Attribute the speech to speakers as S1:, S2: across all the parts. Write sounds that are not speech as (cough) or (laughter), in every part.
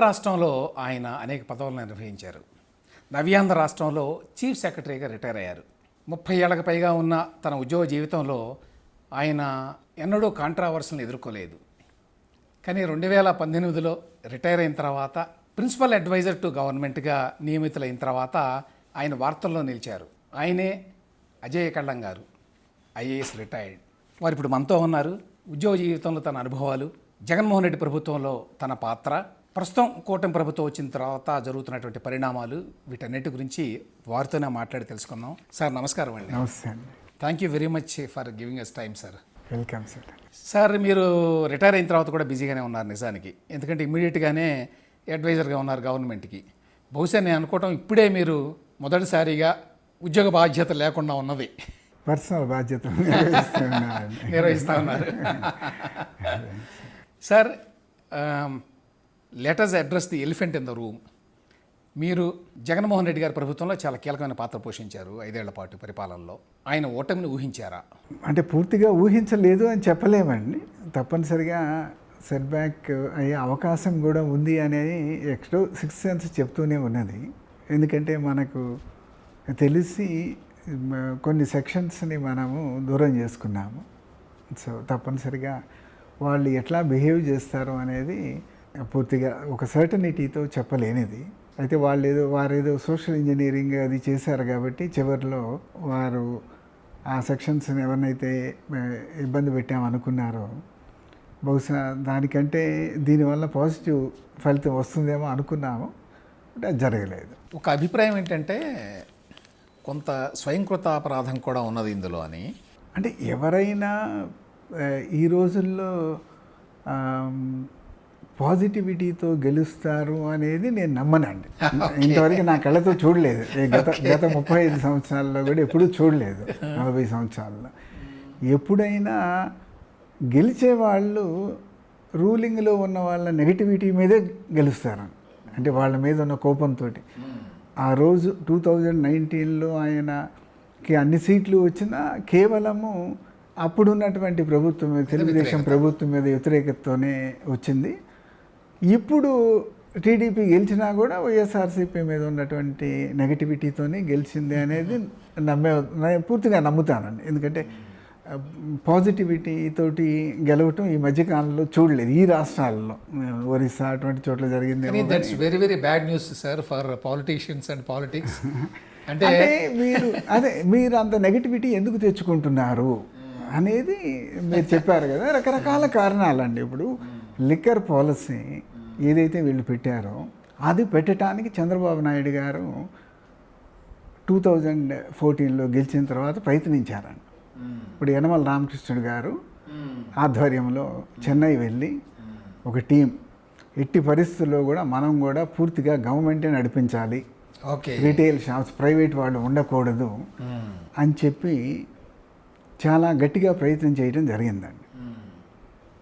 S1: ఉమ్మడి రాష్ట్రంలో ఆయన అనేక పదవులను నిర్వహించారు. నవ్యాంధ్ర రాష్ట్రంలో చీఫ్ సెక్రటరీగా రిటైర్ అయ్యారు. ముప్పై ఏళ్ళకు పైగా ఉన్న తన ఉద్యోగ జీవితంలో ఆయన ఎన్నడూ కాంట్రావర్సల్ని ఎదుర్కోలేదు. కానీ రెండు వేల పద్దెనిమిదిలో రిటైర్ అయిన తర్వాత ప్రిన్సిపల్ అడ్వైజర్ టు గవర్నమెంట్గా నియమితులైన తర్వాత ఆయన వార్తల్లో నిలిచారు. ఆయనే అజయ్ కళ్ళం గారు ఐఏఎస్ రిటైర్డ్. వారు ఇప్పుడు మనతో ఉన్నారు. ఉద్యోగ జీవితంలో తన అనుభవాలు జగన్మోహన్ రెడ్డి ప్రభుత్వంలో తన పాత్ర ప్రస్తుతం కూటమి ప్రభుత్వం వచ్చిన తర్వాత జరుగుతున్నటువంటి పరిణామాలు వీటన్నిటి గురించి వారితోనే మాట్లాడి తెలుసుకుందాం. సార్ నమస్కారం అండి.
S2: నమస్తే అండి.
S1: Thank you very much for giving us time sir
S2: welcome sir
S1: sir మీరు రిటైర్ అయిన తర్వాత కూడా బిజీగానే ఉన్నారు నిజానికి. ఎందుకంటే ఇమ్మీడియట్గానే అడ్వైజర్గా ఉన్నారు గవర్నమెంట్కి. బహుశా నేను అనుకోవటం ఇప్పుడే మీరు మొదటిసారిగా ఉద్యోగ బాధ్యత లేకుండా ఉన్నది.
S2: పర్సనల్ నిర్వహిస్తున్నానండి
S1: నిర్వహిస్తూ ఉన్నారు. (laughs) Sir letters address the elephant in the room మీరు జగన్మోహన్ రెడ్డి గారి ప్రభుత్వంలో చాలా కీలకమైన పాత్ర పోషించారు ఐదేళ్ళ పాటు పరిపాలనలో. ఆయన ఓటమిని ఊహించారా?
S2: అంటే పూర్తిగా ఊహించలేదు అని చెప్పలేమండి. తప్పనిసరిగా సెట్బ్యాక్ అయ్యే అవకాశం కూడా ఉంది అనేది ఎక్స్ట్రో సిక్స్ సెన్స్ చెప్తూనే ఉన్నది. ఎందుకంటే మనకు తెలిసి కొన్ని సెక్షన్స్ని మనము దూరం చేసుకున్నాము. సో తప్పనిసరిగా వాళ్ళు ఎట్లా బిహేవ్ చేస్తారు అనేది పూర్తిగా ఒక సర్టనిటీతో చెప్పలేనిది. అయితే వాళ్ళు ఏదో వారు ఏదో సోషల్ ఇంజనీరింగ్ అది చేశారు కాబట్టి చివరిలో వారు ఆ సెక్షన్స్ని ఎవరినైతే ఇబ్బంది పెట్టామనుకున్నారో బహుశా దానికంటే దీనివల్ల పాజిటివ్ ఫలితం వస్తుందేమో అనుకున్నాము. బట్ అది జరగలేదు.
S1: ఒక అభిప్రాయం ఏంటంటే కొంత స్వయంకృత అపరాధం కూడా ఉన్నది ఇందులో అని.
S2: అంటే ఎవరైనా ఈ రోజుల్లో పాజిటివిటీతో గెలుస్తారు అనేది నేను నమ్మనండి. (laughs) ఇంతవరకు నా కళ్ళతో చూడలేదు. గత గత ముప్పై ఐదు సంవత్సరాల్లో కూడా ఎప్పుడూ చూడలేదు. (laughs) నలభై సంవత్సరాల్లో. ఎప్పుడైనా గెలిచే వాళ్ళు రూలింగ్లో ఉన్న వాళ్ళ నెగిటివిటీ మీదే గెలుస్తారు. అంటే వాళ్ళ మీద ఉన్న కోపంతో ఆ రోజు టూ థౌజండ్ నైన్టీన్లో ఆయనకి అన్ని సీట్లు వచ్చినా కేవలము అప్పుడున్నటువంటి ప్రభుత్వం మీద తెలుగుదేశం ప్రభుత్వం మీద వ్యతిరేకతతోనే వచ్చింది. ఇప్పుడు టీడీపీ గెలిచినా కూడా వైఎస్ఆర్సీపీ మీద ఉన్నటువంటి నెగటివిటీతోనే గెలిచింది అనేది నమ్మే నేను పూర్తిగా నమ్ముతానండి. ఎందుకంటే పాజిటివిటీ తోటి గెలవటం ఈ మధ్యకాలంలో చూడలేదు. ఈ రాష్ట్రాల్లో ఒరిస్సా అటువంటి చోట్ల జరిగింది
S1: that's very very bad news sir for politicians and politics అంటే
S2: అంటే మీరు అదే మీరు అంత నెగటివిటీ ఎందుకు తెచ్చుకుంటున్నారు అనేది మీరు చెప్పారు కదా. రకరకాల కారణాలండి. ఇప్పుడు లిక్కర్ పాలసీ ఏదైతే వీళ్ళు పెట్టారో అది పెట్టడానికి చంద్రబాబు నాయుడు గారు టూ థౌజండ్ ఫోర్టీన్లో గెలిచిన తర్వాత ప్రయత్నించారండి ఇప్పుడు యనమల రామకృష్ణుడు గారు ఆధ్వర్యంలో చెన్నై వెళ్ళి ఒక టీం ఎట్టి పరిస్థితుల్లో కూడా మనం కూడా పూర్తిగా గవర్నమెంటే నడిపించాలి.
S1: ఓకే.
S2: రీటైల్ షాప్స్ ప్రైవేట్ వాళ్ళు ఉండకూడదు అని చెప్పి చాలా గట్టిగా ప్రయత్నం చేయడం జరిగిందండి.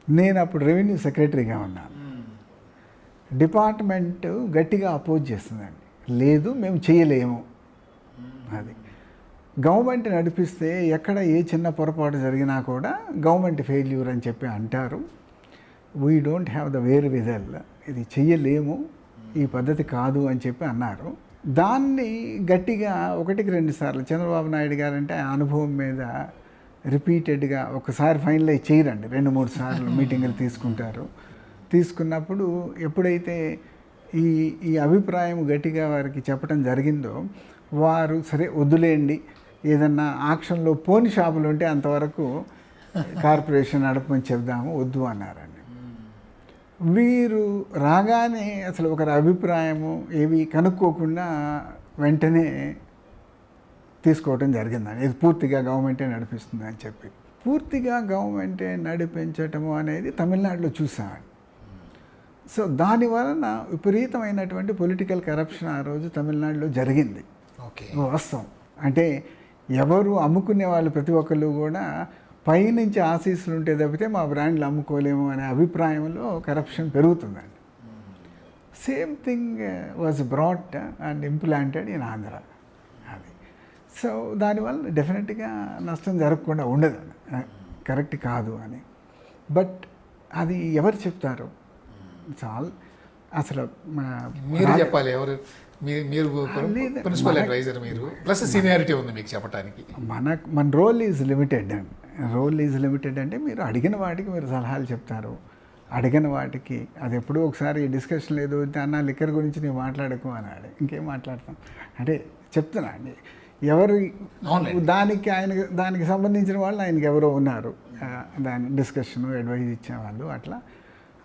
S2: నేను అప్పుడు రెవెన్యూ సెక్రటరీగా ఉన్నాను. డిపార్ట్మెంట్ గట్టిగా అపోజ్ చేస్తుందండి. లేదు మేము చేయలేము. అది. గవర్నమెంట్ నడిపిస్తే ఎక్కడ ఏ చిన్న పొరపాటు జరిగినా కూడా గవర్నమెంట్ ఫెయిల్యూర్ అని చెప్పి అంటారు. We don't have the wherewithal ఇది చెయ్యలేము. ఈ పద్ధతి కాదు అని చెప్పి అన్నారు. దాన్ని గట్టిగా ఒకటికి రెండు సార్లు చంద్రబాబు నాయుడు గారు అంటే ఆ అనుభవం మీద రిపీటెడ్గా ఒకసారి ఫైనలైజ్ చేయరండి. రెండు మూడు సార్లు మీటింగులు తీసుకుంటారు. తీసుకున్నప్పుడు ఎప్పుడైతే ఈ ఈ అభిప్రాయం గట్టిగా వారికి చెప్పడం జరిగిందో వారు సరే వద్దులేండి ఏదన్నా ఆక్షన్లో పోని షాపులు ఉంటే అంతవరకు కార్పొరేషన్ నడపమని చెప్దాము వద్దు అన్నారండి. వీరు రాగానే అసలు ఒకరి అభిప్రాయము ఏవి కనుక్కోకుండా వెంటనే తీసుకోవటం జరిగిందండి. ఇది పూర్తిగా గవర్నమెంటే నడిపిస్తుంది అని చెప్పి. పూర్తిగా గవర్నమెంటే నడిపించటము అనేది తమిళనాడులో చూసామండి. సో దాని వలన విపరీతమైనటువంటి పొలిటికల్ కరప్షన్ ఆ రోజు తమిళనాడులో జరిగింది.
S1: ఓకే.
S2: వాస్తవం. అంటే ఎవరు అమ్ముకునే వాళ్ళు ప్రతి ఒక్కళ్ళు కూడా పైనుంచి ఆశీస్సులు ఉంటే తప్పితే మా బ్రాండ్లు అమ్ముకోలేము అనే అభిప్రాయంలో కరప్షన్ పెరుగుతుందండి. Same thing was brought and implanted in Andhra. అది. సో దానివల్ల డెఫినెట్గా నష్టం జరగకుండా ఉండదు. కరెక్ట్ కాదు అని. బట్ అది ఎవరు చెప్తారు? చాలా. అసలు
S1: మీరు చెప్పాలి ఎవరు? మీరు మీరు. ప్రిన్సిపల్ అడ్వైజర్ మీరు. ప్లస్ సీనియారిటీ ఉంది మీకు చెప్పడానికి
S2: మన మన రోల్ ఈజ్ లిమిటెడ్. అండి రోల్ ఈజ్ లిమిటెడ్ అంటే మీరు అడిగిన వాటికి మీరు సలహాలు చెప్తారు. అడిగిన వాటికి అది ఎప్పుడూ ఒకసారి డిస్కషన్ లేదు అన్న లిక్కర్ గురించి నేను మాట్లాడకు అన్నాడు. ఇంకేం మాట్లాడతాం? అంటే చెప్తున్నా అండి. ఎవరు. దానికి ఆయన దానికి సంబంధించిన వాళ్ళు ఆయనకి ఎవరో ఉన్నారు. దాని డిస్కషన్ అడ్వైజ్ ఇచ్చేవాళ్ళు అట్లా.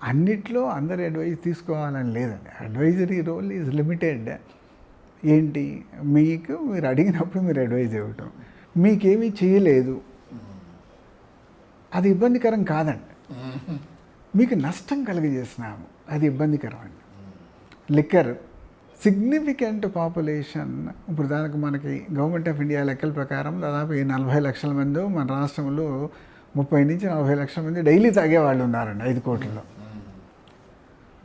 S2: అన్నిట్లో అందరు అడ్వైజ్ తీసుకోవాలని లేదండి. అడ్వైజరీ రోల్ ఈజ్ లిమిటెడ్ ఏంటి? మీకు మీరు అడిగినప్పుడు మీరు అడ్వైజ్ ఇవ్వటం. మీకేమీ చేయలేదు. అది ఇబ్బందికరం కాదండి. మీకు నష్టం కలిగజేసినాము అది ఇబ్బందికరం అండి. లిక్కర్ సిగ్నిఫికెంట్ పాపులేషన్ ఇప్పుడు దానికి మనకి గవర్నమెంట్ ఆఫ్ ఇండియా లెక్కల ప్రకారం దాదాపు ఈ నలభై లక్షల మంది మన రాష్ట్రంలో ముప్పై నుంచి నలభై లక్షల మంది డైలీ తాగే వాళ్ళు ఉన్నారండి ఐదు కోట్లలో.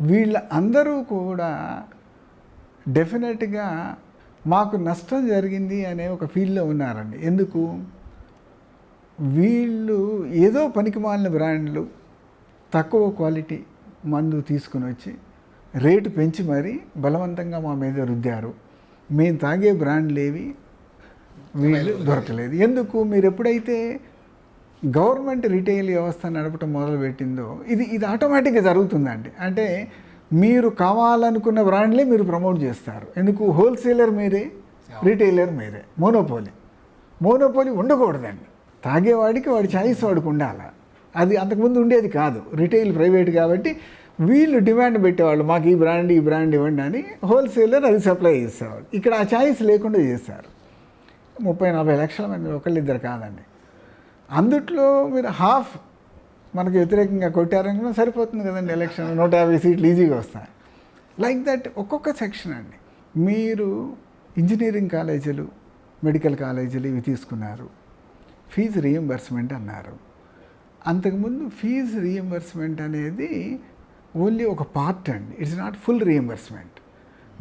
S2: వీళ్ళ అందరూ కూడా డెఫినెట్గా మాకు నష్టం జరిగింది అనే ఒక ఫీల్లో ఉన్నారండి. ఎందుకు? వీళ్ళు ఏదో పనికిమాలిన బ్రాండ్లు తక్కువ క్వాలిటీ మందు తీసుకుని వచ్చి రేటు పెంచి మరీ బలవంతంగా మా మీద రుద్దారు. మేము తాగే బ్రాండ్లు ఏవి వీళ్ళు దొరకలేదు. ఎందుకు? మీరు ఎప్పుడైతే గవర్నమెంట్ రిటైల్ వ్యవస్థ నడపటం మొదలుపెట్టిందో ఇది ఇది ఆటోమేటిక్గా జరుగుతుందండి. అంటే మీరు కావాలనుకున్న బ్రాండ్లే మీరు ప్రమోట్ చేస్తారు. ఎందుకు? హోల్సేలర్ మీరే రిటైలర్ మీరే. మోనోపోలీ. మోనోపోలీ ఉండకూడదండి. తాగేవాడికి వాడి ఛాయిస్ వాడికి ఉండాలి? అది అంతకుముందు ఉండేది కాదు. రిటైల్ ప్రైవేట్ కాబట్టి వీళ్ళు డిమాండ్ పెట్టేవాళ్ళు మాకు ఈ బ్రాండ్ ఈ బ్రాండ్ ఇవ్వండి అని హోల్సేలర్ అది సప్లై చేసేవాళ్ళు. ఇక్కడ ఆ ఛాయిస్ లేకుండా చేశారు. ముప్పై నలభై లక్షల మంది ఒకళ్ళిద్దరు కాదండి. అందుట్లో మీరు హాఫ్ మనకు వ్యతిరేకంగా కొట్టారనుకున్నా సరిపోతుంది కదండి ఎలక్షన్. నూట యాభై సీట్లు ఈజీగా వస్తాయి. లైక్ దట్ ఒక్కొక్క సెక్షన్ అండి. మీరు ఇంజనీరింగ్ కాలేజీలు మెడికల్ కాలేజీలు ఇవి తీసుకున్నారు. ఫీజు రీఎంబర్స్మెంట్ అన్నారు. అంతకుముందు ఫీజు రీఎంబర్స్మెంట్ అనేది ఓన్లీ ఒక పార్ట్ అండి. It's not full reimbursement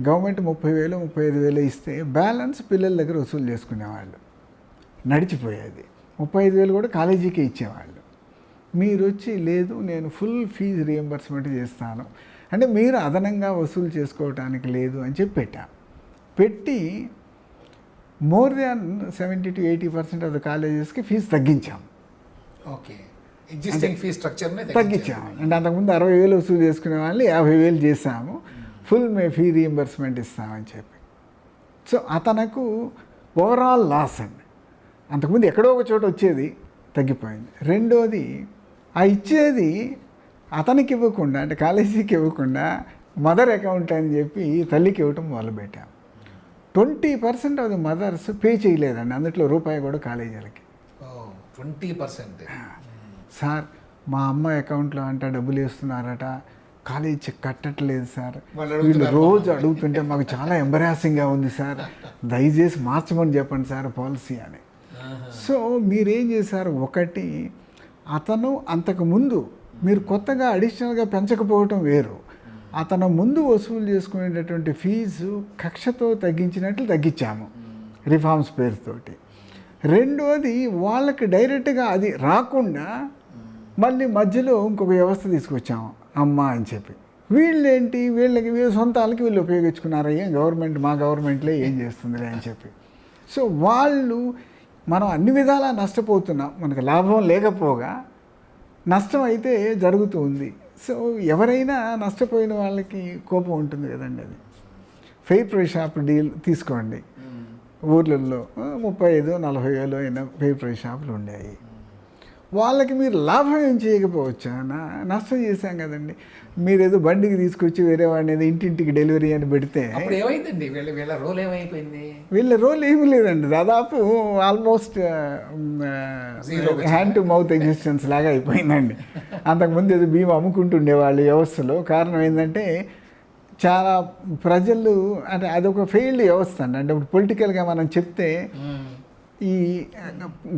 S2: government ముప్పై వేలు ముప్పై ఐదు వేలు ఇస్తే బ్యాలెన్స్ పిల్లల దగ్గర వసూలు చేసుకునేవాళ్ళు. నడిచిపోయేది. ముప్పై ఐదు వేలు కూడా కాలేజీకే ఇచ్చేవాళ్ళు. మీరు వచ్చి లేదు నేను ఫుల్ ఫీజు రియంబర్స్మెంట్ చేస్తాను. అంటే మీరు అదనంగా వసూలు చేసుకోవటానికి లేదు అని చెప్పి పెట్టాం. పెట్టి more than seventy to eighty percent of the కాలేజెస్కి fee తగ్గించాం.
S1: ఓకే. ఎగ్జిస్టింగ్ ఫీ స్ట్రక్చర్ని
S2: తగ్గించాము అంటే అంతకుముందు అరవై వేలు వసూలు చేసుకునే వాళ్ళు యాభై వేలు చేసాము ఫుల్ మే ఫీ రీఎంబర్స్మెంట్ ఇస్తామని చెప్పి. సో అతనకు ఓవరాల్ లాస్ అండి. అంతకుముందు ఎక్కడో ఒక చోట వచ్చేది తగ్గిపోయింది. రెండోది ఆ ఇచ్చేది అతనికి ఇవ్వకుండా అంటే కాలేజీకి ఇవ్వకుండా మదర్ అకౌంట్ అని చెప్పి తల్లికి ఇవ్వటం మొదలుపెట్టాం. Twenty percent of the mothers pay చేయలేదండి. అందులో రూపాయి కూడా కాలేజీలకి.
S1: Twenty percent.
S2: సార్ మా అమ్మ అకౌంట్లో అంట డబ్బులు వేస్తున్నారట. College కట్టట్లేదు sir.
S1: వాళ్ళు
S2: రోజు అడుగుతుంటే మాకు చాలా ఎంబరాసింగ్గా ఉంది సార్. దయచేసి మార్చమని చెప్పండి సార్ పాలసీ అని. సో మీరేం చేశారు? ఒకటి అతను అంతకు ముందు మీరు కొత్తగా అడిషనల్గా పెంచకపోవటం వేరు. అతను ముందు వసూలు చేసుకునేటటువంటి ఫీజు కక్షతో తగ్గించినట్లు తగ్గించాము రిఫార్మ్స్ పేరుతోటి. రెండోది వాళ్ళకి డైరెక్ట్గా అది రాకుండా మళ్ళీ మధ్యలో ఇంకొక వ్యవస్థ తీసుకొచ్చాము అమ్మ అని చెప్పి. వీళ్ళేంటి? వీళ్ళకి వీళ్ళ సొంతాలకి వీళ్ళు ఉపయోగించుకున్నారయ్యా గవర్నమెంట్ మా గవర్నమెంట్లే ఏం చేస్తుందిలే అని చెప్పి. సో వాళ్ళు మనం అన్ని విధాలా నష్టపోతున్నాం. మనకు లాభం లేకపోగా నష్టం అయితే జరుగుతుంది సో ఎవరైనా నష్టపోయిన వాళ్ళకి కోపం ఉంటుంది కదండి అది. ఫెయిర్ ప్రైస్ షాప్ డీల్ తీసుకోండి. ఊర్లలో ముప్పై ఐదు నలభై వేలు అయిన ఫెయిర్ ప్రైస్ షాపులు ఉండేవి వాళ్ళకి మీరు లాభం ఏం చేయకపోవచ్చా? నా నష్టం చేశాం కదండి. మీరు ఏదో బండికి తీసుకొచ్చి వేరే వాడిని ఏదో ఇంటింటికి డెలివరీ అని పెడితే
S1: ఏమైందండి? వీళ్ళ వీళ్ళ రోల్ ఏమైపోయింది?
S2: వీళ్ళ రోల్ ఏమీ లేదండి. దాదాపు almost hand to mouth existence లాగా అయిపోయిందండి. అంతకుముందు ఏదో బియ్యం అమ్ముకుంటుండేవాళ్ళు వ్యవస్థలో. కారణం ఏంటంటే చాలా ప్రజలు అంటే అదొక ఫెయిల్డ్ వ్యవస్థ అండి. అంటే ఇప్పుడు పొలిటికల్గా మనం చెప్తే ఈ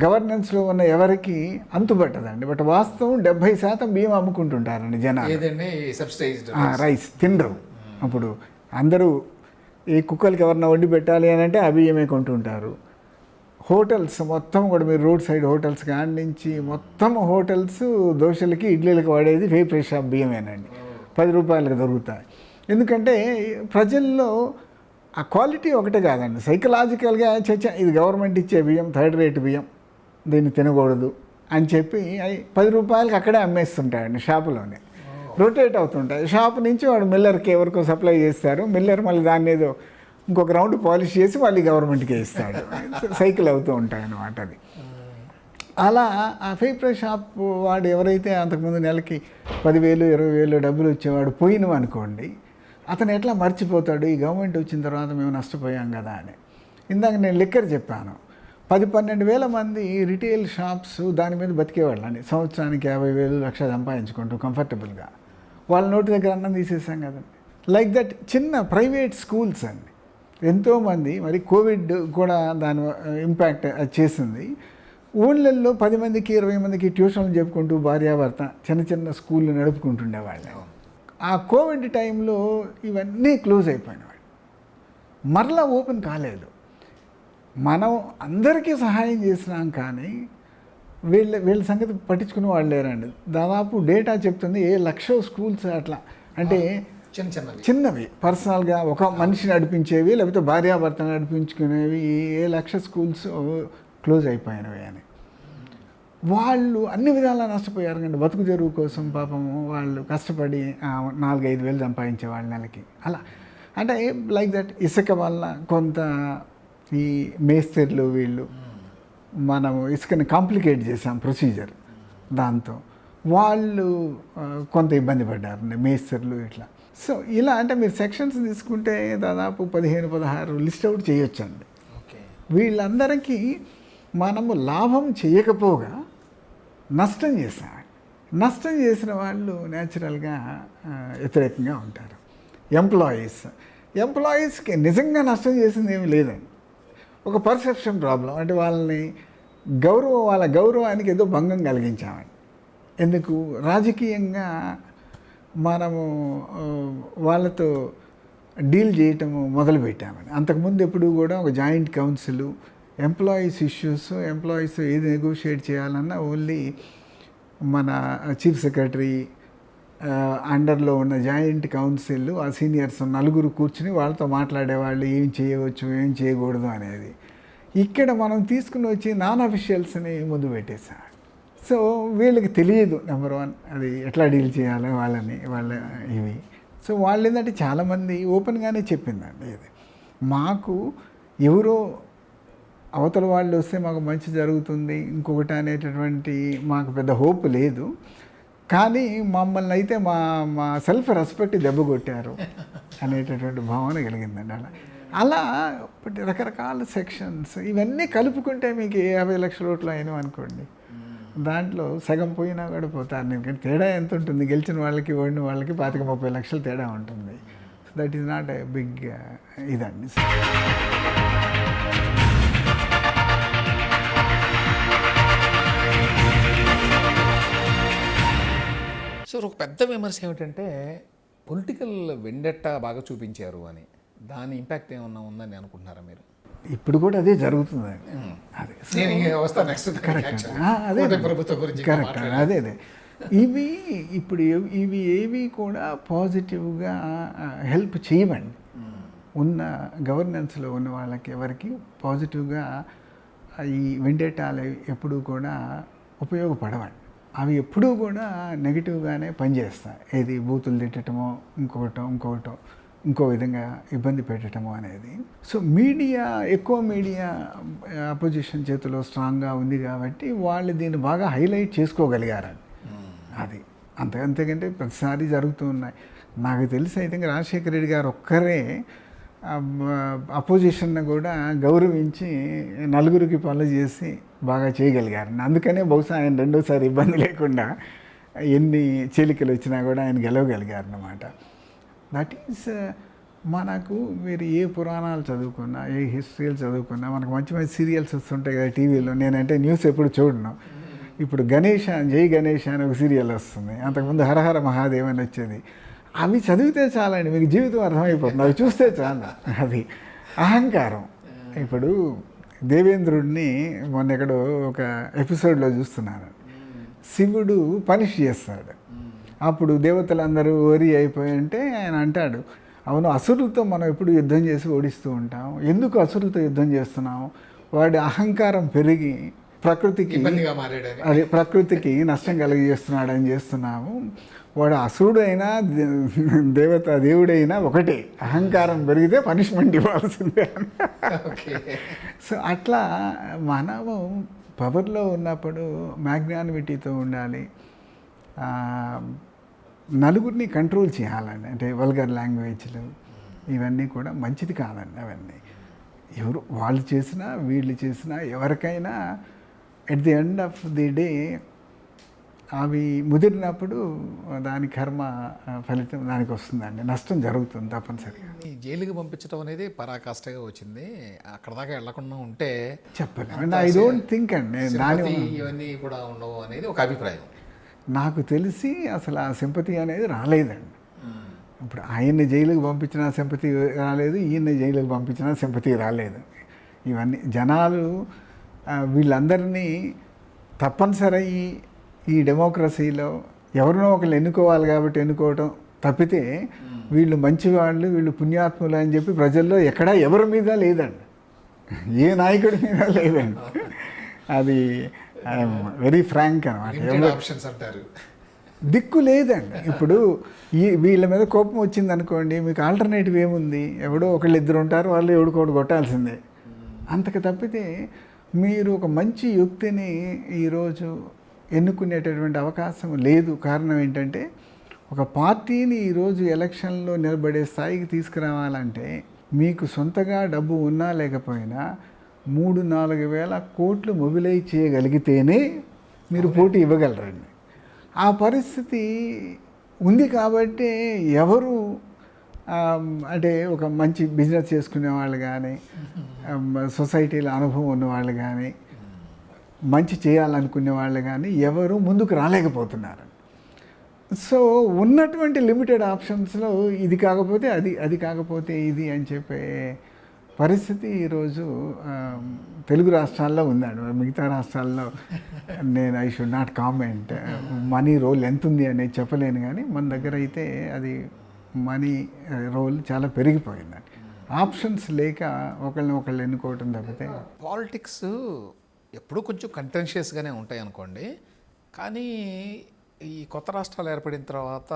S2: గవర్నెన్స్లో ఉన్న ఎవరికి అంతుపట్టదండి బట్ వాస్తవం డెబ్భై శాతం బియ్యం అమ్ముకుంటుంటారండి జనాలు. రైస్ తినరు. అప్పుడు అందరూ ఈ కుక్కలకి ఎవరన్నా వండి పెట్టాలి అని అంటే ఆ బియ్యమే కొంటుంటారు. హోటల్స్ మొత్తం కూడా మీరు రోడ్ సైడ్ హోటల్స్ కాడి నుంచి మొత్తం హోటల్స్ దోశలకి ఇడ్లీలకి వాడేది ఫే ఫ్రెష్ షాప్ బియ్యమేనండి. పది రూపాయలకు దొరుకుతాయి. ఎందుకంటే ప్రజల్లో ఆ క్వాలిటీ ఒకటే కాదండి. సైకలాజికల్గా చచ్చ ఇది గవర్నమెంట్ ఇచ్చే బియ్యం థర్డ్ రేట్ బియ్యం దీన్ని తినకూడదు అని చెప్పి అవి పది రూపాయలకి అక్కడే అమ్మేస్తుంటాయండి షాపులోనే. రొటేట్ అవుతుంటాయి. షాప్ నుంచి వాడు మిల్లర్కి ఎవరికో సప్లై చేస్తారు. మిల్లర్ మళ్ళీ దాన్ని ఏదో ఇంకొక రౌండ్ పాలిష్ చేసి మళ్ళీ గవర్నమెంట్కి ఇస్తాడు. సైకిల్ అవుతూ ఉంటాయి అన్నమాట అది. అలా ఆ ఫేపర్ షాప్ వాడు ఎవరైతే అంతకుముందు నెలకి పదివేలు ఇరవై వేలు డబ్బులు వచ్చేవాడు పోయినవి అనుకోండి అతను ఎట్లా మర్చిపోతాడు? ఈ గవర్నమెంట్ వచ్చిన తర్వాత మేము నష్టపోయాం కదా అని. ఇందాక నేను లిక్కర్ చెప్పాను. పది పన్నెండు వేల మంది రిటైల్ షాప్స్ దాని మీద బతికేవాళ్ళండి సంవత్సరానికి యాభై వేలు లక్ష సంపాదించుకుంటూ కంఫర్టబుల్గా వాళ్ళ నోటి దగ్గర అన్నం తీసేసాం కదండి. లైక్ దట్ చిన్న ప్రైవేట్ స్కూల్స్ అండి. ఎంతోమంది మరి కోవిడ్ కూడా దాని ఇంపాక్ట్ చేసింది. ఊళ్ళల్లో పది మందికి ఇరవై మందికి ట్యూషన్లు చెప్పుకుంటూ భార్యాభర్త చిన్న చిన్న స్కూళ్ళు నడుపుకుంటుండేవాళ్ళు. ఆ కోవిడ్ టైంలో ఇవన్నీ క్లోజ్ అయిపోయినవాడు మరలా ఓపెన్ కాలేదు. మనం అందరికీ సహాయం చేసినాం కానీ వీళ్ళ వీళ్ళ సంగతి పట్టించుకునే వాళ్ళు లేరండి. దాదాపు డేటా చెప్తుంది ఏ లక్ష స్కూల్స్ అట్లా. అంటే
S1: చిన్న చిన్నవి.
S2: చిన్నవి. పర్సనల్గా ఒక మనిషి నడిపించేవి లేకపోతే భార్యాభర్త నడిపించుకునేవి ఏ లక్ష స్కూల్స్ క్లోజ్ అయిపోయినవి అని. వాళ్ళు అన్ని విధాలా నష్టపోయారు కండి. బతుకు తెరువు కోసం పాపము వాళ్ళు కష్టపడి నాలుగైదు వేలు సంపాదించే వాళ్ళ నెలకి. అలా. అంటే లైక్ దట్ ఇసుక వల్ల కొంత ఈ మేస్త్రీలు వీళ్ళు మనము ఇసుకని కాంప్లికేట్ చేసాం ప్రొసీజర్ దాంతో. వాళ్ళు కొంత ఇబ్బంది పడ్డారు మేస్త్రీలు ఇట్లా. సో ఇలా అంటే మీరు సెక్షన్స్ తీసుకుంటే దాదాపు పదిహేను పదహారు లిస్ట్ అవుట్ చేయొచ్చండి. వీళ్ళందరికీ మనము లాభం చేయకపోగా నష్టం చేస్తాం నష్టం చేసిన వాళ్ళు న్యాచురల్గా వ్యతిరేకంగా ఉంటారు. ఎంప్లాయీస్ ఎంప్లాయీస్కి నిజంగా నష్టం చేసింది ఏమీ లేదండి. ఒక పర్సెప్షన్ ప్రాబ్లం అంటే వాళ్ళని గౌరవం వాళ్ళ గౌరవానికి ఏదో భంగం కలిగించామని ఎందుకు? రాజకీయంగా మనము వాళ్ళతో డీల్ చేయటము మొదలుపెట్టామని అంతకుముందు ఎప్పుడు కూడా ఒక joint council employees issues employees ఏది నెగోషియేట్ చేయాలన్నా ఓన్లీ మన చీఫ్ సెక్రటరీ అండర్లో ఉన్న జాయింట్ కౌన్సిల్ ఆ సీనియర్స్ నలుగురు కూర్చుని వాళ్ళతో మాట్లాడేవాళ్ళు ఏం చేయవచ్చు ఏం చేయకూడదు అనేది. ఇక్కడ మనం తీసుకుని వచ్చి నాన్ అఫీషియల్స్ని ముందు పెట్టేసాం సో వీళ్ళకి తెలియదు నెంబర్ వన్ అది ఎట్లా డీల్ చేయాలో వాళ్ళని వాళ్ళ ఇవి. సో వాళ్ళు ఏంటంటే చాలామంది ఓపెన్గానే చెప్పిందండి ఇది. మాకు ఎవరో అవతల వాళ్ళు వస్తే మాకు మంచి జరుగుతుంది ఇంకొకటి అనేటటువంటి మాకు పెద్ద హోప్ లేదు. కానీ మమ్మల్ని అయితే మా మా సెల్ఫ్ రెస్పెక్ట్ దెబ్బ కొట్టారు అనేటటువంటి భావన కలిగిందండి అలా. అలా ఇప్పటి రకరకాల సెక్షన్స్ ఇవన్నీ కలుపుకుంటే మీకు యాభై లక్షల ఓట్లు అయినవి అనుకోండి. దాంట్లో సగం పోయినా కూడా పోతారు. ఎందుకంటే తేడా ఎంత ఉంటుంది? గెలిచిన వాళ్ళకి ఓడిన వాళ్ళకి పాతిక ముప్పై లక్షలు తేడా ఉంటుంది. So that is not a big ఇదండి.
S1: సో ఒక పెద్ద విమర్శ ఏమిటంటే పొలిటికల్ వెండెట్ట బాగా చూపించారు అని. దాని ఇంపాక్ట్ ఏమన్నా ఉందని అనుకుంటున్నారా మీరు?
S2: ఇప్పుడు కూడా అదే జరుగుతుందండి అదే అదే
S1: ప్రభుత్వం గురించి
S2: కరెక్ట్ అదే అదే. ఇవి ఇప్పుడు ఇవి ఏవి కూడా పాజిటివ్గా హెల్ప్ చేయవండి. ఉన్న గవర్నెన్స్లో ఉన్న వాళ్ళకి ఎవరికి పాజిటివ్గా ఈ వెండేటాలు ఎప్పుడూ కూడా ఉపయోగపడవండి. అవి ఎప్పుడూ కూడా నెగిటివ్గానే పనిచేస్తాయి. ఏది బూతులు తిట్టడమో ఇంకొకటో ఇంకొకటో ఇంకో విధంగా ఇబ్బంది పెట్టడము అనేది. సో మీడియా ఎక్కువ మీడియా అపోజిషన్ చేతిలో స్ట్రాంగ్గా ఉంది కాబట్టి వాళ్ళు దీన్ని బాగా హైలైట్ చేసుకోగలిగారండి అది. అంతే అంతేకంటే ప్రతిసారి జరుగుతూ ఉన్నాయి. నాకు తెలిసి అయితే రాజశేఖర రెడ్డి గారు ఒక్కరే అపోజిషన్ను కూడా గౌరవించి నలుగురికి పనులు చేసి బాగా చేయగలిగారు. అందుకనే బహుశా ఆయన రెండోసారి ఇబ్బంది లేకుండా ఎన్ని చీలికలు వచ్చినా కూడా ఆయన గెలవగలిగారు అన్నమాట దట్ ఈస్ మనకు మీరు ఏ పురాణాలు చదువుకున్నా ఏ హిస్టరీలు చదువుకున్నా మనకు మంచి మంచి సీరియల్స్ వస్తుంటాయి కదా టీవీలో. నేనంటే న్యూస్ ఎప్పుడు చూడను. ఇప్పుడు గణేష్ జై గణేష్ అని ఒక సీరియల్ వస్తుంది. అంతకుముందు హరహర మహాదేవ్ అని వచ్చేది. అవి చదివితే చాలండి మీకు జీవితం అర్థమైపోతుంది. అవి చూస్తే చాలు. అది అహంకారం. ఇప్పుడు దేవేంద్రుడిని మొన్న ఎక్కడో ఒక ఎపిసోడ్లో చూస్తున్నాను శివుడు పనిష్ చేస్తాడు. అప్పుడు దేవతలందరూ ఓరి అయిపోయి అంటే ఆయన అంటాడు అవును అసురులతో మనం ఎప్పుడు యుద్ధం చేసి ఓడిస్తూ ఉంటాం. ఎందుకు అసురులతో యుద్ధం చేస్తున్నాం వాడి అహంకారం పెరిగి ప్రకృతికి అది ప్రకృతికి నష్టం కలిగజేస్తున్నాడని చేస్తున్నాము వాడు అసురుడు అయినా దే- దేవత దేవుడైనా ఒకటే. అహంకారం పెరిగితే పనిష్మెంట్ ఇవ్వాల్సిందే సో అట్లా మనము పవర్లో ఉన్నప్పుడు మ్యాగ్నానిమిటీతో ఉండాలి. నలుగురిని కంట్రోల్ చేయాలండి. అంటే వల్గర్ లాంగ్వేజ్లు ఇవన్నీ కూడా మంచిది కాదండి అవన్నీ. ఎవరు వాళ్ళు చేసినా వీళ్ళు చేసినా ఎవరికైనా at the end of the day అవి ముదిరినప్పుడు దాని కర్మ ఫలితం దానికి వస్తుందండి. నష్టం జరుగుతుంది తప్పనిసరిగా.
S1: ఈ జైలుకి పంపించడం అనేది పరాకాష్ఠగా వచ్చింది. అక్కడ దాకా వెళ్ళకుండా ఉంటే
S2: చెప్పలేము ఐ డోంట్ థింక్ అండి. దాని
S1: ఇవన్నీ కూడా ఉండవు అనేది ఒక అభిప్రాయం.
S2: నాకు తెలిసి అసలు ఆ సింపతి అనేది రాలేదండి. ఇప్పుడు ఆయన్ని జైలుకి పంపించిన సింపతి రాలేదు ఈయన్ని జైలుకి పంపించిన సింపతి రాలేదు ఇవన్నీ జనాలు వీళ్ళందరినీ తప్పనిసరి ఈ డెమోక్రసీలో ఎవరినో ఒకళ్ళు ఎన్నుకోవాలి కాబట్టి ఎన్నుకోవటం తప్పితే వీళ్ళు మంచివాళ్ళు వీళ్ళు పుణ్యాత్ములు అని చెప్పి ప్రజల్లో ఎక్కడా ఎవరి మీద లేదండి. ఏ నాయకుడి మీద లేదండి. అది వెరీ ఫ్రాంక్ అనమాట
S1: లిమిటెడ్ ఆప్షన్స్ అంటారు.
S2: దిక్కు లేదండి. ఇప్పుడు ఈ వీళ్ళ మీద కోపం వచ్చింది అనుకోండి మీకు ఆల్టర్నేటివ్ ఏముంది? ఎవడో ఒకళ్ళు ఇద్దరు ఉంటారు వాళ్ళు ఎవడికోడు కొట్టాల్సిందే. అంతకు తప్పితే మీరు ఒక మంచి యుక్తిని ఈరోజు ఎన్నుకునేటటువంటి అవకాశం లేదు. కారణం ఏంటంటే ఒక పార్టీని ఈరోజు ఎలక్షన్లో నిలబడే స్థాయికి తీసుకురావాలంటే మీకు సొంతగా డబ్బు ఉన్నా లేకపోయినా మూడు నాలుగు వేల కోట్లు మొబిలైజ్ చేయగలిగితేనే మీరు పోటీ ఇవ్వగలరండి. ఆ పరిస్థితి ఉంది కాబట్టి ఎవరు అంటే ఒక మంచి బిజినెస్ చేసుకునే వాళ్ళు కానీ సొసైటీలో అనుభవం ఉన్న వాళ్ళు కానీ మంచి చేయాలనుకునే వాళ్ళు కానీ ఎవరు ముందుకు రాలేకపోతున్నారు. సో ఉన్నటువంటి లిమిటెడ్ ఆప్షన్స్లో ఇది కాకపోతే అది అది కాకపోతే ఇది అని చెప్పే పరిస్థితి ఈరోజు తెలుగు రాష్ట్రాల్లో ఉందండి. మిగతా రాష్ట్రాల్లో నేను I should not comment money role ఎంత ఉంది అనేది చెప్పలేను కానీ మన దగ్గర అయితే అది మనీ రోల్ చాలా పెరిగిపోయిందండి. ఆప్షన్స్ లేక ఒకళ్ళని ఒకళ్ళు ఎన్నుకోవటం తప్పితే
S1: పాలిటిక్స్ ఎప్పుడూ కొంచెం కంటెన్షియస్గానే ఉంటాయి అనుకోండి కానీ ఈ కొత్త రాష్ట్రాలు ఏర్పడిన తర్వాత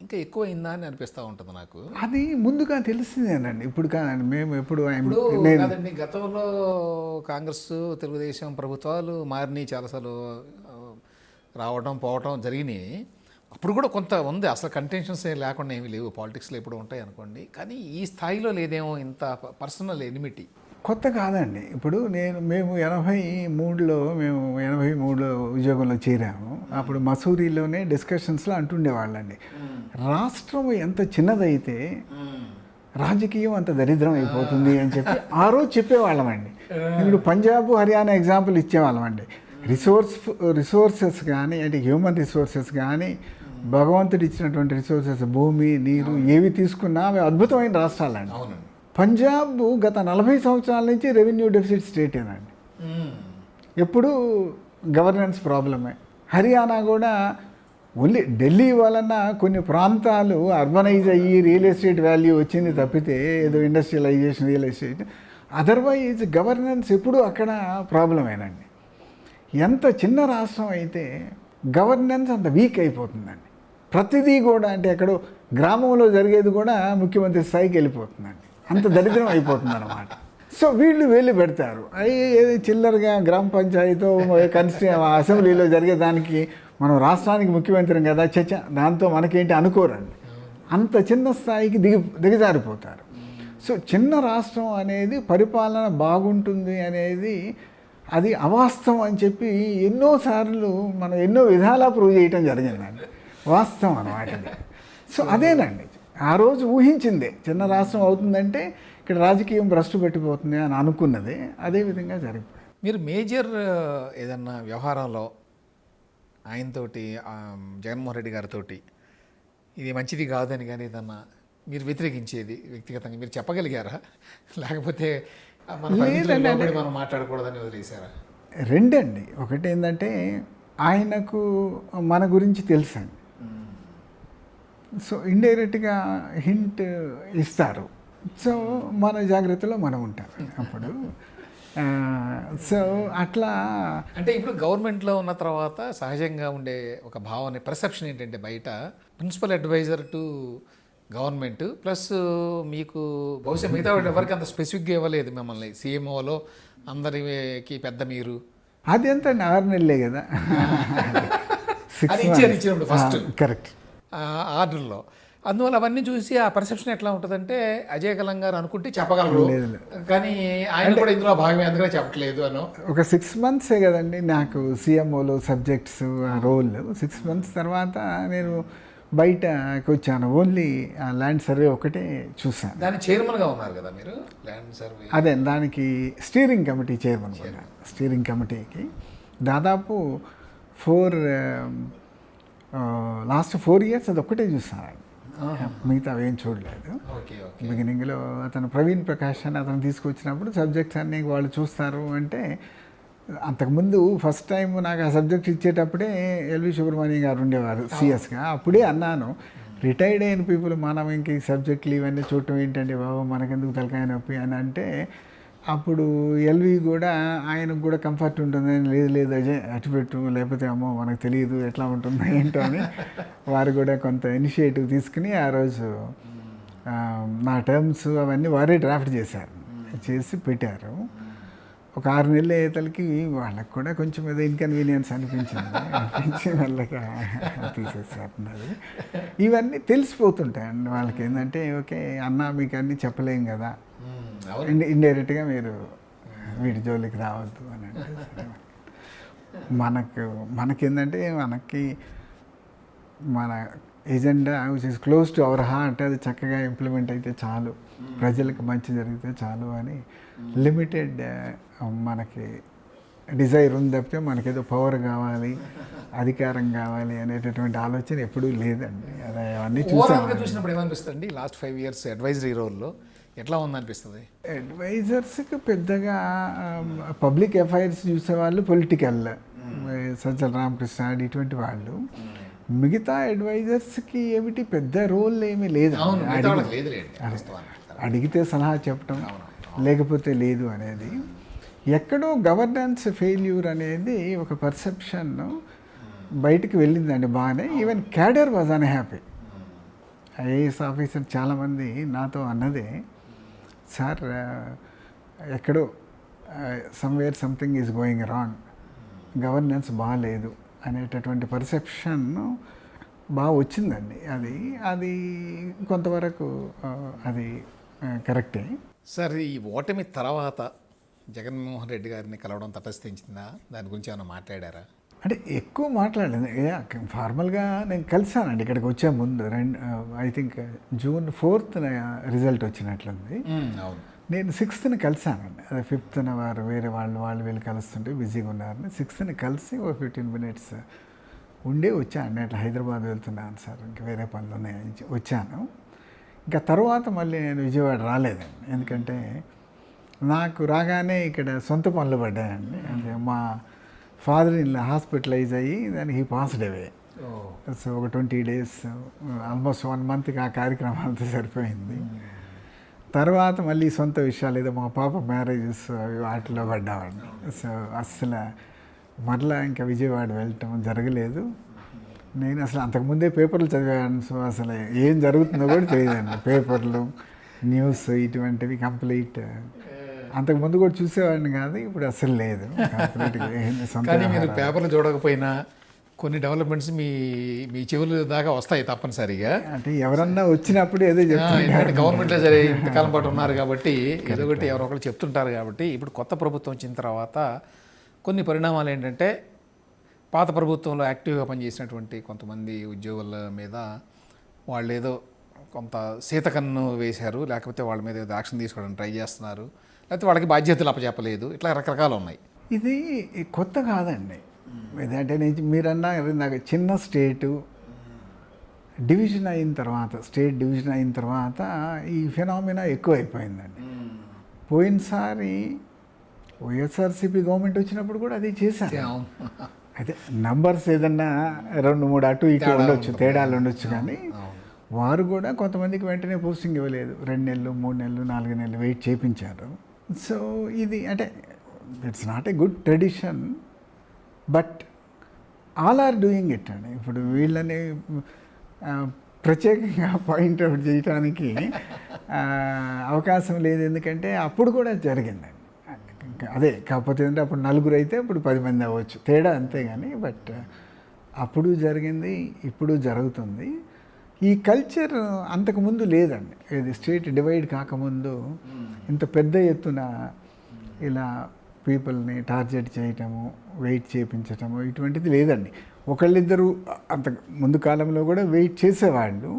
S1: ఇంకా ఎక్కువ అయిందా అని అనిపిస్తూ ఉంటుంది నాకు.
S2: అది ముందుగా తెలిసిందేనండి. ఇప్పుడు కాదండి మేము ఎప్పుడు
S1: కాదండి గతంలో కాంగ్రెస్ తెలుగుదేశం ప్రభుత్వాలు మారినాయి చాలాసార్లు. రావడం పోవటం జరిగినాయి. అప్పుడు కూడా కొంత ఉంది. అసలు కంటెన్షన్స్ లేకుండా ఏమీ లేవు. పాలిటిక్స్లో ఎప్పుడు ఉంటాయి అనుకోండి కానీ ఈ స్థాయిలో లేదేమో ఇంత పర్సనల్ ఎనిమిటీ
S2: కొత్త కాదండి. ఇప్పుడు నేను మేము ఎనభై మూడులో మేము ఎనభై మూడులో ఉద్యోగంలో చేరాము. అప్పుడు మసూరిలోనే డిస్కషన్స్లో అంటుండేవాళ్ళండి. రాష్ట్రం ఎంత చిన్నదైతే రాజకీయం అంత దరిద్రం అయిపోతుంది అని చెప్పి ఆ రోజు చెప్పేవాళ్ళమండి. ఇప్పుడు పంజాబ్ హర్యానా ఎగ్జాంపుల్ ఇచ్చేవాళ్ళమండి. రిసోర్స్ రిసోర్సెస్ కానీ అంటే హ్యూమన్ రిసోర్సెస్ కానీ భగవంతుడు ఇచ్చినటువంటి రిసోర్సెస్ భూమి నీరు ఏవి తీసుకున్నా అవి అద్భుతమైన రాష్ట్రాలండి.
S1: అవునండి.
S2: పంజాబ్ గత నలభై సంవత్సరాల నుంచి రెవెన్యూ డెఫిసిట్ స్టేటేనండి ఎప్పుడు గవర్నెన్స్ ప్రాబ్లమే. హర్యానా కూడా ఓన్లీ ఢిల్లీ వలన కొన్ని ప్రాంతాలు అర్బనైజ్ అయ్యి రియల్ ఎస్టేట్ వాల్యూ వచ్చింది తప్పితే ఏదో industrialisation real estate. Otherwise governance ఎప్పుడు అక్కడ ప్రాబ్లమేనండి. ఎంత చిన్న రాష్ట్రం అయితే గవర్నెన్స్ అంత వీక్ అయిపోతుందండి. ప్రతిదీ కూడా అంటే ఎక్కడో గ్రామంలో జరిగేది కూడా ముఖ్యమంత్రి స్థాయికి వెళ్ళిపోతుందండి. అంత దరిద్రం అయిపోతుంది అనమాట సో వీళ్ళు వెళ్ళి పెడతారు. అవి ఏది చిల్లరగా గ్రామ పంచాయతీ కన్స్టి అసెంబ్లీలో జరిగే దానికి మనం రాష్ట్రానికి ముఖ్యమంత్రి కదా చచ్చ దాంతో మనకేంటి అనుకోరండి. అంత చిన్న స్థాయికి దిగి దిగజారిపోతారు. సో చిన్న రాష్ట్రం అనేది పరిపాలన బాగుంటుంది అనేది అది అవాస్తవం అని చెప్పి ఎన్నోసార్లు మనం ఎన్నో విధాలా ప్రూవ్ చేయటం జరిగిందండి. వాస్తవం అన్నమాట సో అదేనండి. ఆ రోజు ఊహించిందే చిన్న రాష్ట్రం అవుతుందంటే ఇక్కడ రాజకీయం భ్రష్టు పెట్టిపోతుంది అని అనుకున్నదే అదే విధంగా జరిగిపోయింది.
S1: మీరు మేజర్ ఏదన్నా వ్యవహారంలో ఆయనతోటి జగన్మోహన్ రెడ్డి గారితోటి ఇది మంచిది కాదని కానీ ఏదన్నా మీరు వ్యతిరేకించేది వ్యక్తిగతంగా మీరు చెప్పగలిగారా? లేకపోతే మనం మాట్లాడకూడదని వదిలేశారా?
S2: రెండండి. ఒకటి ఏంటంటే ఆయనకు మన గురించి తెలుసండి. సో ఇండైరెక్ట్గా హింట్ ఇస్తారు. సో మన జాగ్రత్తలో మనం ఉంటాం అప్పుడు. సో అట్లా
S1: అంటే ఇప్పుడు గవర్నమెంట్లో ఉన్న తర్వాత సహజంగా ఉండే ఒక భావన పర్సెప్షన్ ఏంటంటే బయట principal adviser to government plus మీకు బహుశా మిగతా ఎవరికి అంత స్పెసిఫిక్గా ఇవ్వలేదు మిమ్మల్ని. సీఎంఓలో అందరికి పెద్ద మీరు.
S2: అది ఎంత ఆరు నెలలే కదా (laughs) కరెక్ట్
S1: ఆర్డర్లో. అందువల్ల అవన్నీ చూసి ఆ పర్సెప్షన్ ఎట్లా ఉంటుందంటే అజయ్ కలం గారు అనుకుంటే చెప్పగలరు. కానీ ఆయన కూడా ఇందులో భాగమే అందుకనే చెప్పట్లేదు అనో.
S2: ఒక సిక్స్ మంత్సే కదండి నాకు సీఎంఓలో సబ్జెక్ట్స్ ఆ రోల్ సిక్స్ మంత్స్ తర్వాత నేను బయటకు వచ్చాను. ఓన్లీ ఆ ల్యాండ్ సర్వే ఒకటే చూశాను.
S1: దాని చైర్మన్గా ఉన్నారు కదా మీరు? ల్యాండ్ సర్వే
S2: అదే దానికి స్టీరింగ్ కమిటీ చైర్మన్ కూడా. స్టీరింగ్ కమిటీకి దాదాపు ఫోర్ లాస్ట్ ఫోర్ ఇయర్స్ అది ఒక్కటే చూసాను మిగతా ఏం చూడలేదు.
S1: Okay okay.
S2: బిగినింగ్లో అతను ప్రవీణ్ ప్రకాష్ అని అతను తీసుకొచ్చినప్పుడు సబ్జెక్ట్స్ అన్నీ వాళ్ళు చూస్తారు అంటే అంతకుముందు ఫస్ట్ టైం నాకు ఆ సబ్జెక్ట్ ఇచ్చేటప్పుడే ఎల్వి సుబ్రహ్మణ్యం గారు ఉండేవారు సిఎస్గా అప్పుడే అన్నాను రిటైర్డ్ అయిన పీపుల్ మనం ఇంక ఈ సబ్జెక్టులు ఇవన్నీ చూడటం ఏంటంటే బాబు? మనకెందుకు తలకాయ నొప్పి? అని అంటే అప్పుడు ఎల్వి కూడా ఆయనకు కూడా కంఫర్ట్ ఉంటుంది. లేదు లేదు అజయ్ అటు పెట్టు లేకపోతే అమ్మో మనకు తెలియదు ఎట్లా ఉంటుందో ఏంటో అని వారు కూడా కొంత ఇనిషియేటివ్ తీసుకుని ఆ రోజు నా టర్మ్స్ అవన్నీ వారే డ్రాఫ్ట్ చేశారు. చేసి పెట్టారు. ఒక ఆరు నెలల అయ్యేతలకి వాళ్ళకి కూడా కొంచెం ఏదో ఇన్కన్వీనియన్స్ అనిపించింది. అనిపించి మెల్లగా తీసేసేస్తున్నారు ఇవన్నీ తెలిసిపోతుంటాయండి వాళ్ళకి. ఏంటంటే ఓకే అన్న మీకు అన్నీ చెప్పలేం కదా. ఇండైరెక్ట్గా మీరు వీటి జోలికి రావద్దు అని అంటే (laughs) మనకు మనకేంటంటే మనకి మన agenda which is close to our heart అది చక్కగా ఇంప్లిమెంట్ అయితే చాలు. ప్రజలకు మంచి జరిగితే చాలు అని లిమిటెడ్ మనకి డిజైర్ ఉంది తప్పితే మనకేదో పవర్ కావాలి (laughs) అధికారం కావాలి అనేటటువంటి ఆలోచన ఎప్పుడూ లేదండి. అది అవన్నీ
S1: చూసినప్పుడు ఏమనిపిస్తుంది లాస్ట్ ఫైవ్ ఇయర్స్ అడ్వైజరీ రోల్లో ఎట్లా ఉందనిపిస్తుంది?
S2: అడ్వైజర్స్కి పెద్దగా పబ్లిక్ అఫైర్స్ చూసేవాళ్ళు పొలిటికల్ సజ్జల రామకృష్ణ ఇటువంటి వాళ్ళు. మిగతా అడ్వైజర్స్కి ఏమిటి పెద్ద రోల్ ఏమీ లేదు. అడిగితే సలహా చెప్పటం లేకపోతే లేదు అనేది. ఎక్కడో గవర్నెన్స్ ఫెయిల్యూర్ అనేది ఒక పర్సెప్షన్ బయటికి వెళ్ళిందండి బాగానే. Even cadre was unhappy IAS officer చాలామంది నాతో అన్నదే. సార్ ఎక్కడో somewhere something is going wrong governance బాగాలేదు అనేటటువంటి పర్సెప్షన్ బాగా వచ్చిందండి. అది అది కొంతవరకు అది కరెక్టే
S1: సార్ ఈ ఓటమి తర్వాత జగన్మోహన్ రెడ్డి గారిని కలవడం తటస్థించిందా? దాని గురించి ఏమైనా మాట్లాడారా?
S2: అంటే ఎక్కువ మాట్లాడలేదు. యా, ఫార్మల్గా నేను కలిసానండి ఇక్కడికి వచ్చే ముందు. రెండు I think June fourth result వచ్చినట్లుంది.
S1: అవును.
S2: నేను సిక్స్త్ని కలిసానండి. అదే ఫిఫ్త్న వారు వేరే వాళ్ళు వాళ్ళు వీళ్ళు కలుస్తుంటే బిజీగా ఉన్నారని సిక్స్త్ని కలిసి ఒక ఫిఫ్టీన్ మినిట్స్ ఉండే వచ్చాను అట్లా హైదరాబాద్ వెళ్తున్నాను సార్. ఇంకా వేరే పనులు ఉన్నాయని వచ్చాను. ఇంకా తర్వాత మళ్ళీ నేను విజయవాడ రాలేదండి. ఎందుకంటే నాకు రాగానే ఇక్కడ సొంత పనులు పడ్డాయండి. అంటే మా ఫాదర్ ఇన్ హాస్పిటలైజ్ అయ్యి దానికి హీ పాస్డ్ అవే సో ఒక ట్వంటీ డేస్ ఆల్మోస్ట్ వన్ మంత్కి ఆ కార్యక్రమం అంతా సరిపోయింది. తర్వాత మళ్ళీ సొంత విషయాలు ఏదో మా పాప మ్యారేజెస్ అవి వాటిలో పడ్డామండి. సో అస్సలు మరలా ఇంకా విజయవాడ వెళ్ళటం జరగలేదు. నేను అసలు అంతకుముందే పేపర్లు చదివాను సో అసలు ఏం జరుగుతుందో కూడా తెలియదండి. పేపర్లు న్యూస్ ఇటువంటివి కంప్లీట్ అంతకుముందు కూడా చూసేవాడిని కాదు ఇప్పుడు అసలు లేదు.
S1: కానీ మీరు పేపర్లు చూడకపోయినా కొన్ని డెవలప్మెంట్స్ మీ మీ చెవులు దాకా వస్తాయి తప్పనిసరిగా.
S2: అంటే ఎవరన్నా వచ్చినప్పుడు ఏదో
S1: ఎందుకంటే గవర్నమెంట్లో సరే (laughs) ఇంతకాలం పాటు ఉన్నారు కాబట్టి ఏదో ఒకటి ఎవరో ఒకరు చెప్తుంటారు కాబట్టి ఇప్పుడు కొత్త ప్రభుత్వం వచ్చిన తర్వాత కొన్ని పరిణామాలు ఏంటంటే పాత ప్రభుత్వంలో యాక్టివ్గా పనిచేసినటువంటి కొంతమంది ఉద్యోగుల మీద వాళ్ళు ఏదో కొంత సీతకన్ను వేశారు లేకపోతే వాళ్ళ మీద ఏదో యాక్షన్ తీసుకోవడానికి ట్రై చేస్తున్నారు. లేకపోతే వాళ్ళకి బాధ్యతలు అప్పచెప్పలేదు. ఇట్లా రకరకాలు ఉన్నాయి.
S2: ఇది కొత్త కాదండి. ఇదంటే నేను మీరన్నా నాకు చిన్న స్టేటు డివిజన్ అయిన తర్వాత స్టేట్ డివిజన్ అయిన తర్వాత ఈ ఫినామినా ఎక్కువ అయిపోయిందండి పోయినసారి వైఎస్ఆర్సీపీ గవర్నమెంట్ వచ్చినప్పుడు కూడా అది చేశారు. అయితే నంబర్స్ ఏదన్నా రెండు మూడు అటు ఇటు ఉండొచ్చు తేడాలు ఉండొచ్చు కానీ వారు కూడా కొంతమందికి వెంటనే పోస్టింగ్ ఇవ్వలేదు. రెండు నెలలు మూడు నెలలు నాలుగు నెలలు వెయిట్ చేయించారు సో ఇది అంటే it's not a good tradition but all are doing it అండి. ఇప్పుడు వీళ్ళని ప్రత్యేకంగా పాయింట్అవుట్ చేయడానికి అవకాశం లేదు. ఎందుకంటే అప్పుడు కూడా జరిగిందండి. అదే కాకపోతే ఏంటంటే అప్పుడు నలుగురు అయితే ఇప్పుడు పది మంది అవ్వచ్చు. తేడా అంతే కానీ బట్ అప్పుడు జరిగింది ఇప్పుడు జరుగుతుంది. ఈ కల్చర్ అంతకుముందు లేదండి. ఇది స్టేట్ డివైడ్ కాకముందు ఇంత పెద్ద ఎత్తున ఇలా పీపుల్ని టార్గెట్ చేయటము వెయిట్ చేయించటము ఇటువంటిది లేదండి. ఒకళ్ళిద్దరు అంత ముందు కాలంలో కూడా వెయిట్ చేసేవాళ్ళు.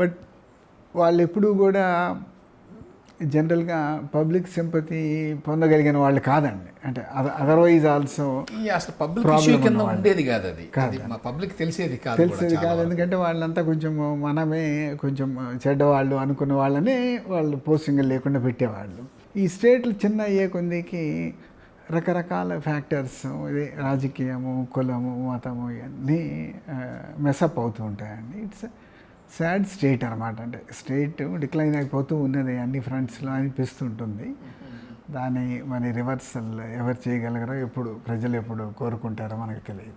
S2: బట్ వాళ్ళు ఎప్పుడూ కూడా జనరల్గా పబ్లిక్ సింపతి పొందగలిగిన వాళ్ళు కాదండి. అంటే అదర్వైజ్ ఆల్సో
S1: అసలు పబ్లిక్ కింద. ఉండేది కాదు అది. మా పబ్లిక్ తెలిసేది కాదు
S2: తెలిసేది కాదు. ఎందుకంటే వాళ్ళంతా కొంచెం మనమే కొంచెం చెడ్డవాళ్ళు అనుకున్న వాళ్ళని వాళ్ళు పోస్టింగ్ లేకుండా పెట్టేవాళ్ళు. ఈ స్టేట్లు చిన్న అయ్యే కొందికి రకరకాల ఫ్యాక్టర్స్ ఇది రాజకీయము కులము మతము ఇవన్నీ మెసప్ అవుతూ ఉంటాయండి. ఇట్స్ సాడ్ స్టేట్ అనమాట అంటే. స్టేట్ డిక్లైన్ అయిపోతూ ఉన్నది అన్ని ఫ్రంట్స్లో అనిపిస్తుంటుంది. దాని మరి రివర్సల్ ఎవరు చేయగలగరో ఎప్పుడు ప్రజలు ఎప్పుడు కోరుకుంటారో మనకు తెలియదు.